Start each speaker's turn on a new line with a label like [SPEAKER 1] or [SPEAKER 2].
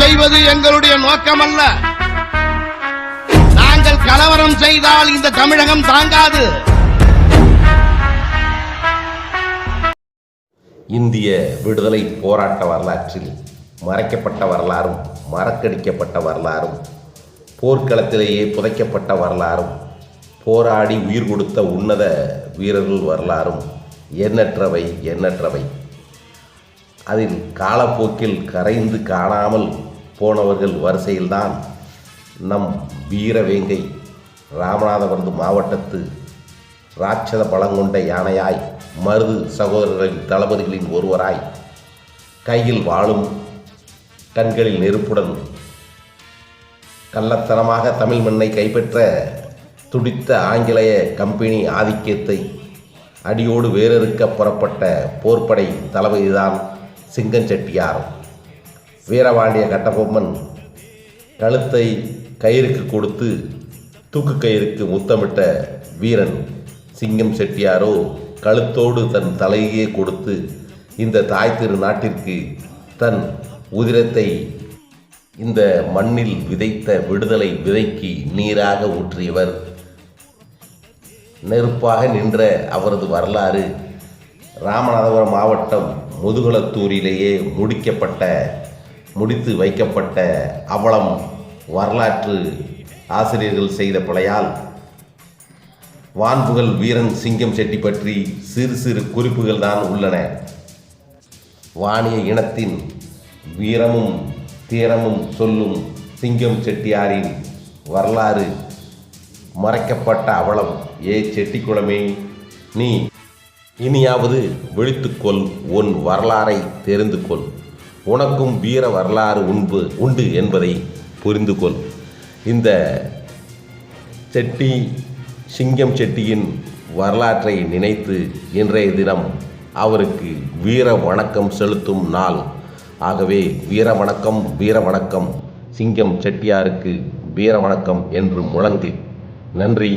[SPEAKER 1] செய்வது எங்களுடைய நோக்கமல்ல. நாங்கள் கலவரம் செய்தால் இந்த தமிழகம் தாங்காது.
[SPEAKER 2] இந்திய விடுதலை போராட்ட வரலாற்றில் மறைக்கப்பட்ட வரலாறும் மறக்கடிக்கப்பட்ட வரலாறும் போர்க்களத்திலேயே புதைக்கப்பட்ட வரலாறும் போராடி உயிர் கொடுத்த உன்னத வீரர்கள் வரலாறும் எண்ணற்றவை எண்ணற்றவை. அதில் காலப்போக்கில் கரைந்து காணாமல் போனவர்கள் வரிசையில்தான் நம் வீரவேங்கை ராமநாதபுரம் மாவட்டத்து ராட்சத பலங்கொண்ட யானையாய் மருது சகோதரர்களின் தளபதிகளின் ஒருவராய் கையில் வாழும் கண்களில் நெருப்புடன் கள்ளத்தனமாக தமிழ் மண்ணை கைப்பற்ற துடித்த ஆங்கிலேய கம்பெனி ஆதிக்கத்தை அடியோடு வேறறுக்க புறப்பட்ட போர்ப்படை தளபதிதான் சிங்கஞ்செட்டியார். வீரபாண்டிய கட்டபொம்மன் கழுத்தை கயிறுக்கு கொடுத்து தூக்கு கயிறுக்கு முத்தமிட்ட வீரன் சிங்கம் செட்டியாரோ கழுத்தோடு தன் தலையே கொடுத்து இந்த தாய் திரு நாட்டிற்கு தன் உதிரத்தை இந்த மண்ணில் விதைத்த விடுதலை விதைக்கு நீராக ஊற்றியவர். நெருப்பாக நின்ற அவரது வரலாறு ராமநாதபுரம் மாவட்டம் முதுகுளத்தூரிலேயே முடிக்கப்பட்ட முடித்து வைக்கப்பட்ட அவலம் வரலாற்று ஆசிரியர்கள் செய்த பிழையால் வான்புகழ் வீரன் சிங்கம் செட்டி பற்றி சிறு சிறு குறிப்புகள் தான் உள்ளன. வாணிய இனத்தின் வீரமும் தீரமும் சொல்லும் சிங்கம் செட்டியாரின் வரலாறு மறைக்கப்பட்ட அவலம் ஏ செட்டிக்குளமே நீ இனியாவது விழித்துக்கொள் உன் வரலாறை தெரிந்து கொள் உனக்கும் வீர வரலாறு உண்பு உண்டு என்பதை புரிந்து கொள். இந்த செட்டி சிங்கம் செட்டியின் வரலாற்றை நினைத்து இன்றைய தினம் அவருக்கு வீர வணக்கம் செலுத்தும் நாள். ஆகவே வீர வணக்கம் வீர வணக்கம். சிங்கம் செட்டியாருக்கு வீர வணக்கம் என்று முழங்கு. நன்றி.